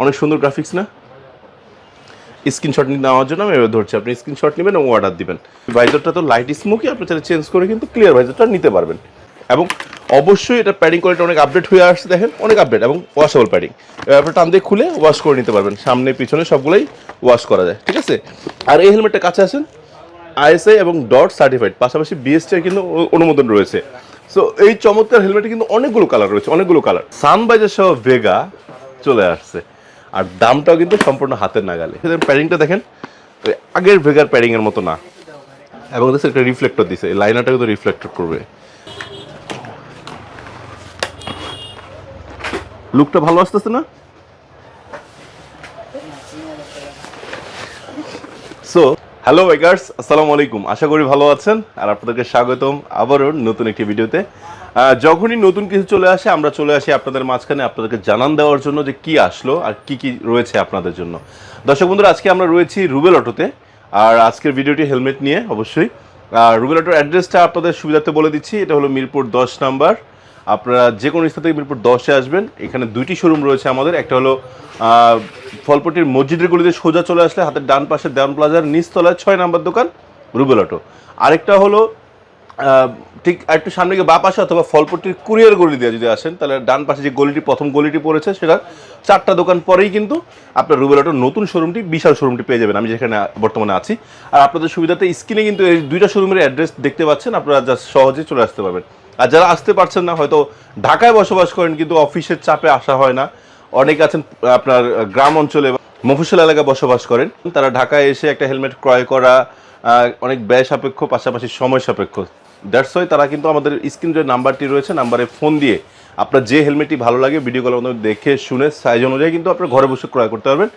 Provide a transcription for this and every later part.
অনেক সুন্দর গ্রাফিক্স না? স্ক্রিনশট নেওয়ার জন্য আমি এভাবে ধরছি। আপনি স্ক্রিনশট নেবেন এবং অর্ডার দিবেন। ভাইজারটা তো লাইট স্মোকি আপনি চাইলে চেঞ্জ করে কিন্তু ক্লিয়ার ভাইজারটা নিতে পারবেন। এবং অবশ্যই এটা প্যাডিং কোয়ালিটি অনেক আপডেট হয়ে আসছে, দেখেন, অনেক আপডেট এবং ওয়াশেবল প্যাডিং এবার টান দিয়ে খুলে ওয়াশ করে নিতে পারবেন। সামনে, পিছনে সবগুলোই ওয়াশ করা যায়, ঠিক আছে? আর এই হেলমেটটা কাছে আসেন আইএসআই এবং ডট সার্টিফাইড পাশাপাশি বিএসটি কিন্তু অনুমোদন রয়েছে। সো এই চমৎকার হেলমেটে কিন্তু অনেকগুলো কালার রয়েছে, অনেকগুলো কালার সানবাইজার সহ ভেগা চলে আসছে। আর দামটাও কিন্তু সম্পূর্ণ হাতের নাগালে। প্যাডিংটা দেখেন আগের ভেগার প্যাডিং এর মতো না। এবং একটা রিফ্লেক্টর দিছে। এই লাইনারটা কিন্তু রিফ্লেক্টর করবে। লুকটা ভালো আসতেছে না? সো হ্যালো বাইকার্স আসসালামু আলাইকুম আশা করি ভালো আছেন। আর আপনাদেরকে স্বাগতম আবারও নতুন একটি ভিডিওতে যখনই নতুন কিছু চলে আসে, আমরা চলে আসি আপনাদের মাঝখানে আপনাদেরকে জানান দেওয়ার জন্য যে কি আসলো আর কি কি রয়েছে আপনাদের জন্য। দর্শক বন্ধুরা, আজকে আমরা রয়েছি রুবেল অটোতে। আর আজকের ভিডিওটি হেলমেট নিয়ে, অবশ্যই। আর রুবেল অটোর অ্যাড্রেসটা আপনাদের সুবিধার্থে বলে দিচ্ছি, এটা হলো মিরপুর দশ নাম্বার। আপনারা যে কোনো স্থান থেকে মিরপুর দশে আসবেন। এখানে দুইটি শোরুম রয়েছে আমাদের। একটা হলো ফলপটির মসজিদের গলিতে সোজা চলে আসলে হাতের ডান পাশে দেওয়ান প্লাজার নিচতলায় ছয় নাম্বার দোকান রুবেল অটো। আরেকটা হলো ঠিক একটু সামনে গিয়ে বা পাশে অথবা ফলপট্টির কুরিয়ার গলি দিয়ে যদি আসেন, তাহলে ডান পাশে যে গলিটি, প্রথম গলিটি পড়েছে সেটা চারটা দোকান পরেই কিন্তু আপনার রুবেল অটোর নতুন শোরুমটি বিশাল শোরুমটি পেয়ে যাবেন। আমি যেখানে বর্তমানে আছি। আর আপনাদের সুবিধাতে স্ক্রিনে কিন্তু এই দুইটা শোরুমের অ্যাড্রেস দেখতে পাচ্ছেন, আপনারা যা সহজে চলে আসতে পারবেন। আর যারা আসতে পারছেন না, হয়তো ঢাকায় বসবাস করেন, কিন্তু অফিসের চাপে আসা হয় না। অনেক আছেন আপনার গ্রাম অঞ্চলে বা মফস্বল এলাকায় বসবাস করেন, তারা ঢাকায় এসে একটা হেলমেট ক্রয় করা অনেক ব্যয় সাপেক্ষ, পাশাপাশি সময় সাপেক্ষ। দ্যাটস ওয়াই তারা কিন্তু আমাদের স্ক্রিন যে নাম্বারটি রয়েছে, নাম্বারে ফোন দিয়ে আপনার যে হেলমেটটি ভালো লাগে ভিডিও কলের মাধ্যমে দেখে শুনে সাইজ অনুযায়ী কিন্তু আপনার ঘরে বসে ক্রয় করতে পারবেন।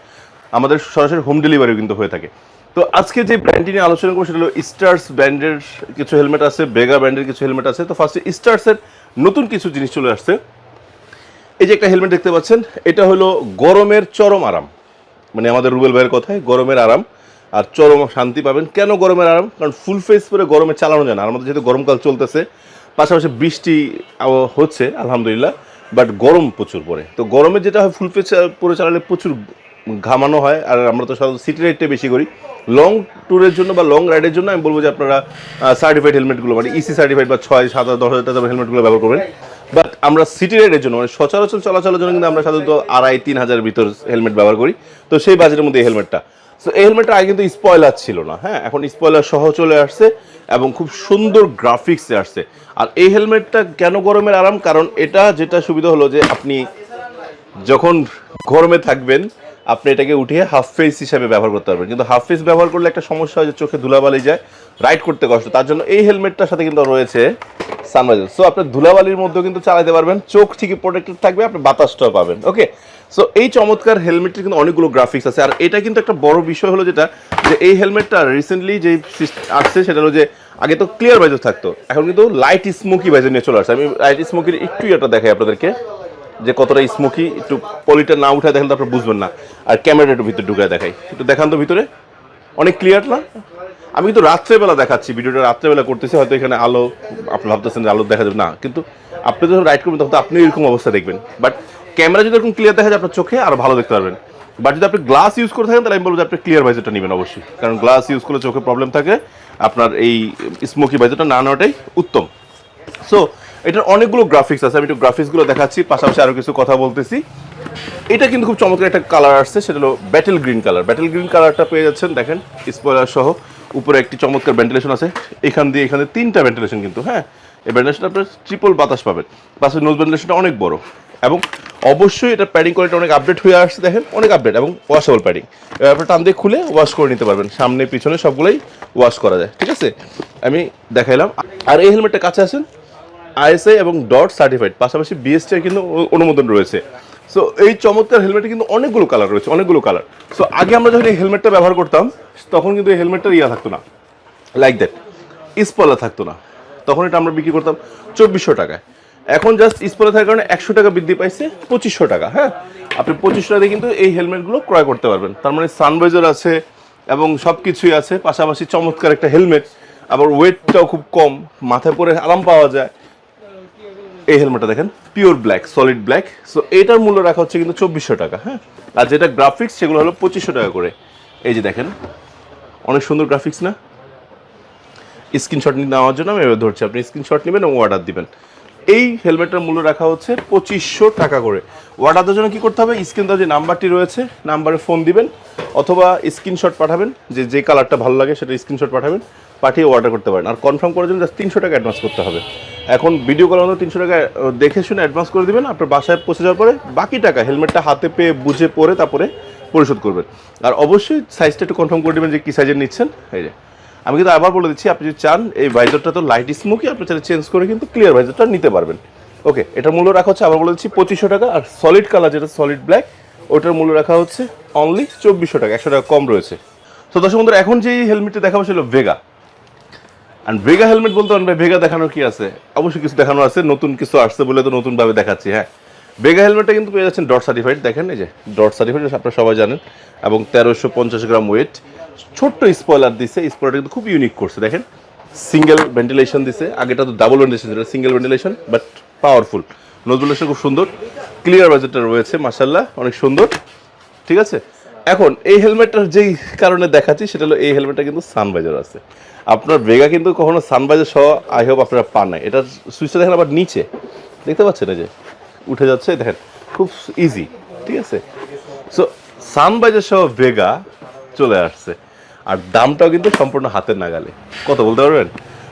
আমাদের সরাসরি হোম ডেলিভারিও কিন্তু হয়ে থাকে। তো আজকে যে ব্র্যান্ডটি নিয়ে আলোচনা করব সেটা হলো স্টার্স ব্র্যান্ডের কিছু হেলমেট আছে বেগা ব্র্যান্ডের কিছু হেলমেট আছে। তো ফার্স্টে স্টার্সের নতুন কিছু জিনিস চলে আসছে। এই যে একটা হেলমেট দেখতে পাচ্ছেন, এটা হলো গরমের চরম আরাম। মানে আমাদের রুবেল ভাইয়ের কথায়, গরমের আরাম। আর চরম শান্তি পাবেন। কেন গরমের আরাম? কারণ ফুল ফেস পরে গরমে চালানো যায় না। আমাদের যেহেতু গরমকাল চলতেছে, পাশাপাশি বৃষ্টি হচ্ছে, আলহামদুলিল্লাহ বাট গরম প্রচুর পরে। তো গরমে যেটা হয় ফুল ফেস পরে চালালে প্রচুর ঘামানো হয়। আর আমরা তো সাধারণত সিটি রাইডটা বেশি করি। লং ট্যুরের জন্য বা লং রাইডের জন্য আমি বলব যে আপনারা সার্টিফাইড হেলমেটগুলো মানে ইসি সার্টিফাইড বা ছয়, সাত দশ হাজার টাকা হেলমেটগুলো ব্যবহার করবেন। বাট আমরা সিটি রাইডের জন্য মানে সচরাচর চলাচলের জন্য কিন্তু আমরা সাধারণত আড়াই, তিন হাজার ভিতর হেলমেট ব্যবহার করি। তো সেই বাজেটের মধ্যে এই হেলমেটটা সো এই হেলমেটটা আগে কিন্তু স্পয়লার ছিল না হ্যাঁ? এখন স্পয়লার সহ চলে আসছে এবং খুব সুন্দর গ্রাফিক্সে আসছে। আর এই হেলমেটটা কেন গরমের আরাম? কারণ এটা যেটা সুবিধা হলো যে আপনি যখন গরমে থাকবেন, আপনি এটাকে উঠিয়ে হাফ ফেস হিসাবে ব্যবহার করতে পারবেন। কিন্তু হাফ ফেস ব্যবহার করলে একটা সমস্যা হয় যে চোখে ধুলাবালি যায় রাইড করতে কষ্ট। তার জন্য এই হেলমেটটার সাথে কিন্তু রয়েছে সানরাইজার সো আপনি ধুলাবালির মধ্যেও কিন্তু চালাতে পারবেন, চোখ ঠিকই প্রোটেক্টেড থাকবে, আপনি বাতাসটাও পাবেন। ওকে সো এই চমৎকার হেলমেটের কিন্তু অনেকগুলো গ্রাফিক্স আছে। আর এটা কিন্তু একটা বড় বিষয় হলো যেটা, যে এই হেলমেটটা রিসেন্টলি যে আসছে, সেটা হলো যে আগে তো ক্লিয়ার বাইজার থাকতো। এখন কিন্তু লাইট স্মোকি বাইজার নিয়ে চলে আসছে। আমি লাইট স্মোকির একটু এটা দেখাই আপনাদেরকে। যে কতটা স্মোকি, একটু পলিটা না উঠায় দেখেন তো আপনার বুঝবেন না। আর ক্যামেরাটা একটু ভিতরে ঢুকায় দেখাই। একটু দেখান তো ভিতরে। অনেক ক্লিয়ার না? আমি কিন্তু রাত্রেবেলা দেখাচ্ছি, ভিডিওটা রাত্রেবেলা করতেছি, হয়তো এখানে আলো, আপনি ভাবতেছেন যে আলো দেখা যাবে। না, কিন্তু আপনি যখন রাইড করবেন তখন তো আপনি এরকম অবস্থা দেখবেন। বাট ক্যামেরা যদি এরকম ক্লিয়ার দেখা যায় আপনার চোখে, আরও ভালো দেখতে পারবেন। বাট যদি আপনি গ্লাস ইউজ করে থাকেন, তাহলে আমি বলব যে আপনি ক্লিয়ার ভাইজারটা নেবেন অবশ্যই। কারণ গ্লাস ইউজ করলে চোখে প্রবলেম থাকে। আপনার এই স্মোকি ভাইজারটা না নেওয়াটাই উত্তম। সো এটার অনেকগুলো গ্রাফিক্স আছে, আমি একটু গ্রাফিক্সগুলো দেখাচ্ছি, পাশাপাশি আরও কিছু কথা বলতেছি। এটা কিন্তু খুব চমৎকার একটা কালার আসছে, সেটা হলো battle green colour battle green কালারটা পেয়ে যাচ্ছেন, দেখেন স্পয়লার সহ, উপরে একটি চমৎকার ভেন্টিলেশন আছে, এখান দিয়ে এখানে তিনটা ভেন্টিলেশন কিন্তু হ্যাঁ? এই ভেন্টিলেশনটা আপনার ট্রিপল বাতাস পাবেন। পাশে নোজ ভেন্টিলেশনটা অনেক বড়। এবং অবশ্যই এটা প্যাডিং কোয়ালিটি অনেক আপডেট হয়ে আসছে, দেখেন, অনেক আপডেট এবং ওয়াশেবল প্যাডিং এবার আপনি টান দিয়ে খুলে ওয়াশ করে নিতে পারবেন। সামনে, পিছনে সবগুলোই ওয়াশ করা যায়, ঠিক আছে? আমি দেখাইলাম। আর এই হেলমেটটা কাছে আসেন আইএসআই এবং ডট সার্টিফাইড, পাশাপাশি বিএসটি কিন্তু অনুমোদন রয়েছে। সো এই চমৎকার হেলমেটে কিন্তু অনেকগুলো কালার রয়েছে, অনেকগুলো কালার সো আগে আমরা যখন এই হেলমেটটা ব্যবহার করতাম, তখন কিন্তু এই হেলমেটটার ইয়া থাকতো না লাইক দ্যাট স্পলা থাকতো না। তখন এটা আমরা বিক্রি করতাম চব্বিশশো টাকায়। এখন জাস্ট স্পলা থাকার কারণে একশো টাকা বৃদ্ধি পাইছে, পঁচিশশো টাকা হ্যাঁ? আপনি পঁচিশশো টাকা কিন্তু এই হেলমেটগুলো ক্রয় করতে পারবেন। তার মানে সানভাইজার আছে এবং সব কিছুই আছে, পাশাপাশি চমৎকার একটা হেলমেট আবার ওয়েটটাও খুব কম, মাথায় পরে আরাম পাওয়া যায়। এই হেলমেটটা দেখেন pure black solid black so এটার মূল্য রাখা হচ্ছে কিন্তু চব্বিশশো টাকা হ্যাঁ? আর যেটা গ্রাফিক্স সেগুলো হলো পঁচিশশো টাকা করে। এই যে দেখেন, অনেক সুন্দর গ্রাফিক্স না? স্ক্রিনশট নেওয়ার জন্য আমি ধরছি, আপনি স্ক্রিনশট নেবেন এবং অর্ডার দিবেন। এই হেলমেটটার মূল্য রাখা হচ্ছে পঁচিশশো টাকা করে। অর্ডার দেওয়ার জন্য কী করতে হবে? স্ক্রিন যে নাম্বারটি রয়েছে, নাম্বারে ফোন দিবেন অথবা স্ক্রিনশট পাঠাবেন, যে যে কালারটা ভালো লাগে সেটা স্ক্রিনশট পাঠাবেন, পাঠিয়ে অর্ডার করতে পারেন। আর কনফার্ম করার জন্য জাস্ট তিনশো টাকা অ্যাডভান্স করতে হবে। এখন ভিডিও কলের মতো তিনশো টাকা দেখে শুনে অ্যাডভান্স করে দিবেন, আপনার বাসায় পৌঁছে যাওয়ার পরে বাকি টাকা হেলমেটটা হাতে পেয়ে বুঝে পরে তারপরে পরিশোধ করবেন। আর অবশ্যই সাইজটা একটু কনফার্ম করে দেবেন যে কী সাইজের নিচ্ছেন। এই যে আমি কিন্তু আবার বলে দিচ্ছি আপনি যদি চান এই ভাইজারটা তো লাইট স্মোকি আপনি চাইলে চেঞ্জ করে কিন্তু ক্লিয়ার ভাইজারটা নিতে পারবেন। ওকে এটার মূল্য রাখা হচ্ছে আবার বলে দিচ্ছি পঁচিশশো টাকা আর সলিড কালার যেটা সলিড ব্ল্যাক ওটার মূল্য রাখা হচ্ছে অনলি চব্বিশশো টাকা একশো টাকা কম রয়েছে। তো দর্শক বন্ধুরা এখন যে হেলমেটটি দেখাবো ছিল ভেগা আর ভেগা হেলমেট বলতে ভাই, ভেগা দেখানোর কি আছে? অবশ্যই কিছু দেখানো আছে নতুন কিছু আসছে বলে তো নতুনভাবে দেখাচ্ছি হ্যাঁ। ভেগা হেলমেটটা কিন্তু পেয়ে যাচ্ছেন ডট সার্টিফাইড দেখেন এই যে ডট সার্টিফাইড আপনারা সবাই জানেন এবং তেরোশো পঞ্চাশ গ্রাম ওয়েট ছোট্ট স্পয়লার দিছে স্পয়লারটা কিন্তু খুব ইউনিক করছে, দেখেন। সিঙ্গেল ভেন্টিলেশন দিছে, আগেটা তো ডাবল ভেন্টিলেশন ছিল সিঙ্গেল ভেন্টিলেশন বাট পাওয়ারফুল নোজুলেশন খুব সুন্দর ক্লিয়ার বাজেটটা রয়েছে মাসাল্লাহ অনেক সুন্দর, ঠিক আছে? এখন, এই হেলমেটটার যেই কারণে দেখাচ্ছি, সেটা হলো এই হেলমেটটা কিন্তু সানবাইজার আছে। আপনার ভেগা কিন্তু কখনো সানবাইজার সহ আই হোপ আপনারা পান নাই। এটা সুইচটা দেখেন আবার নিচে। দেখতে পাচ্ছেন এই যে, উঠে যাচ্ছে, দেখেন, খুব ইজি ঠিক আছে? সো সানবাইজার সহ ভেগা চলে আসছে। আর দামটাও কিন্তু সম্পূর্ণ হাতের নাগালে। কত বলতে পারবেন?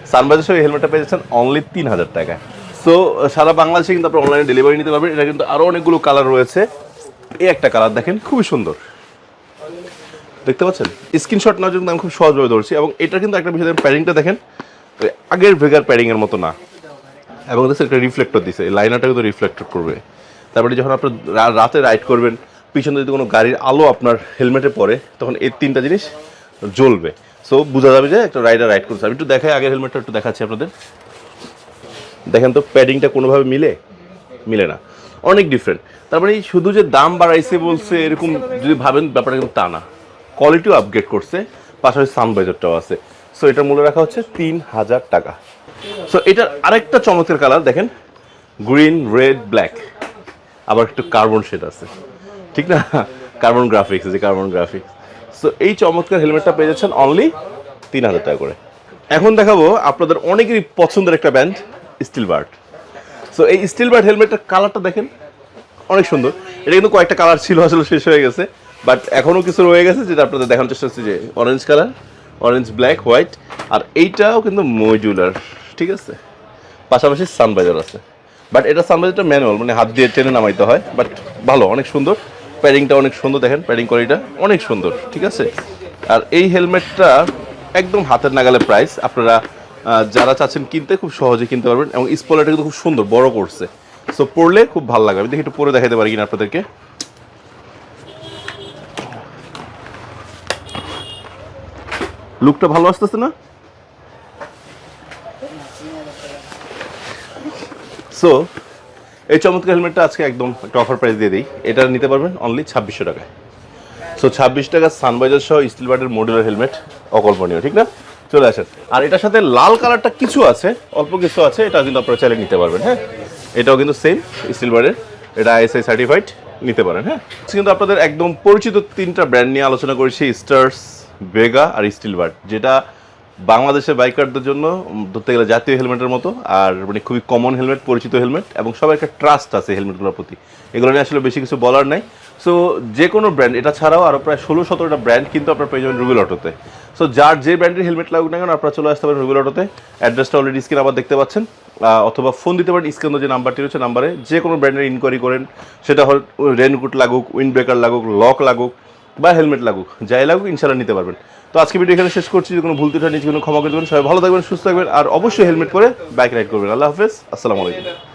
সানবাজার সহ হেলমেটটা পেয়ে যাচ্ছেন অনলি তিন হাজার টাকা। সো সারা বাংলাদেশে কিন্তু আপনার অনলাইনে ডেলিভারি নিতে পারবেন। এটা কিন্তু আরও অনেকগুলো কালার রয়েছে। এই একটা কালার দেখেন, খুবই সুন্দর। দেখতে পাচ্ছেন? স্ক্রিনশট নেওয়ার জন্য আমি খুব সহজভাবে ধরছি এবং এটা কিন্তু একটা বিষয় প্যাডিংটা দেখেন। আগের ভেগার প্যাডিং এর মতো না। এবং দেখছেন, একটা রিফ্লেক্টর দিছে। এই লাইনারটা কিন্তু রিফ্লেক্টর করবে। তারপরে যখন আপনার রা- রাতে রাইড করবেন, পিছনে যদি কোনো গাড়ির আলো আপনার হেলমেটে পড়ে, তখন এই তিনটা জিনিস জ্বলবে। সো বোঝা যাবে যে একটা রাইডার রাইড করছে। আমি একটু দেখাই, আগের হেলমেটটা একটু দেখাচ্ছি আপনাদের। দেখেন তো প্যাডিংটা কোনোভাবে মিলে? মিলে না। অনেক ডিফারেন্ট তারপরে এই শুধু যে দাম বাড়াইছে বলছে, এরকম যদি ভাবেন, ব্যাপারটা কিন্তু তা না। কোয়ালিটিও আপগ্রেড করছে, পাশাপাশি সানবাইজারটাও আছে। সো এটার মূল্য রাখা হচ্ছে তিন হাজার টাকা। সো এটার আরেকটা চমৎকার কালার দেখেন। গ্রিন রেড ব্ল্যাক আবার একটু কার্বন শেড আছে। ঠিক না? কার্বন গ্রাফিক্স যে কার্বন গ্রাফিক্স সো এই চমৎকার হেলমেটটা পেয়ে যাচ্ছেন অনলি তিন হাজার টাকা করে। এখন দেখাবো আপনাদের অনেকেরই পছন্দের একটা ব্যান্ড স্টিল বার্ড সো এই স্টিল বার্ড হেলমেটটার কালারটা দেখেন, অনেক সুন্দর। এটা কিন্তু কয়েকটা কালার ছিল, আসলে শেষ হয়ে গেছে। বাট এখনও কিছু রয়ে গেছে যেটা আপনাদের দেখানোর চেষ্টা হচ্ছে যে orange colour orange black white আর এইটাও কিন্তু মজুলার ঠিক আছে? পাশাপাশি সানবাইজার আছে। বাট এটা সানবাইজারটা ম্যানুয়াল মানে হাত দিয়ে টেনে নামাইতে হয় বাট ভালো, অনেক সুন্দর। প্যাডিংটা অনেক সুন্দর, দেখেন প্যাডিং কোয়ালিটিটা অনেক সুন্দর, ঠিক আছে? আর এই হেলমেটটা একদম হাতের নাগালে প্রাইস আপনারা যারা চাচ্ছেন কিনতে খুব সহজে কিনতে পারবেন এবং স্পলারটা কিন্তু খুব সুন্দর, বড় করছে। সো পড়লে খুব ভালো লাগবে, আমি দেখি একটু পরে দেখাতে পারি কিনা আপনাদেরকে। লুকটা ভালো আসতেছে না? সো এই চমৎকার হেলমেটটা আজকে একদম একটা অফার প্রাইস দিয়ে দিই। এটা নিতে পারবেন অনলি ছাব্বিশশো টাকায়। সো ছাব্বিশ টাকা সানবাইজার সহ স্টিল বার্ডের মডুলার হেলমেট অকল্পনীয়, ঠিক না? চলে আসেন। আর এটার সাথে লাল কালারটা কিছু আছে, অল্প কিছু আছে, এটা কিন্তু আপনারা চাইলে নিতে পারবেন হ্যাঁ? এটাও কিন্তু সেম স্টিল বার্ডের এটা আইএসআই সার্টিফাইড নিতে পারেন হ্যাঁ? কিন্তু আপনাদের একদম পরিচিত তিনটা ব্র্যান্ড নিয়ে আলোচনা করেছি স্টার্স বেগা আর স্টিল বার্ড যেটা বাংলাদেশের বাইকারদের জন্য ধরতে গেলে জাতীয় হেলমেটের মতো, আর মানে খুবই কমন হেলমেট পরিচিত হেলমেট এবং সবার একটা ট্রাস্ট আছে হেলমেটগুলোর প্রতি। এগুলো নিয়ে আসলে বেশি কিছু বলার নাই। সো যে কোনো ব্র্যান্ড এটা ছাড়াও আরও প্রায় ষোলো সতেরোটা ব্র্যান্ড কিন্তু আপনার পেয়ে যাবেন রুবেল অটোতে সো যার যে ব্র্যান্ডের হেলমেট লাগুক না কেন, আপনারা চলে আসতে পারেন রুবেল অটোতে অ্যাড্রেসটা অলরেডি স্ক্রিন আবার দেখতে পাচ্ছেন। অথবা ফোন দিতে পারেন স্ক্রিন যে নাম্বারটি রয়েছে নাম্বারে যে কোনো ব্র্যান্ডের ইনকোয়ারি করেন। সেটা হল, রেনকোট লাগুক উইন্ড ব্রেকার লাগুক লক লাগুক বা হেলমেট লাগুক, যাই লাগুক ইনশাল্লাহ নিতে পারবেন। তো আজকে ভিডিও এখানে শেষ করছি যদি কোনো ভুল ত্রুটি নিজে কোনো ক্ষমা করে দেবেন। সবাই ভালো থাকবেন, সুস্থ থাকবেন, আর অবশ্যই হেলমেট পরে বাইক রাইড করবেন। আল্লাহ হাফেজ, আসসালামু আলাইকুম।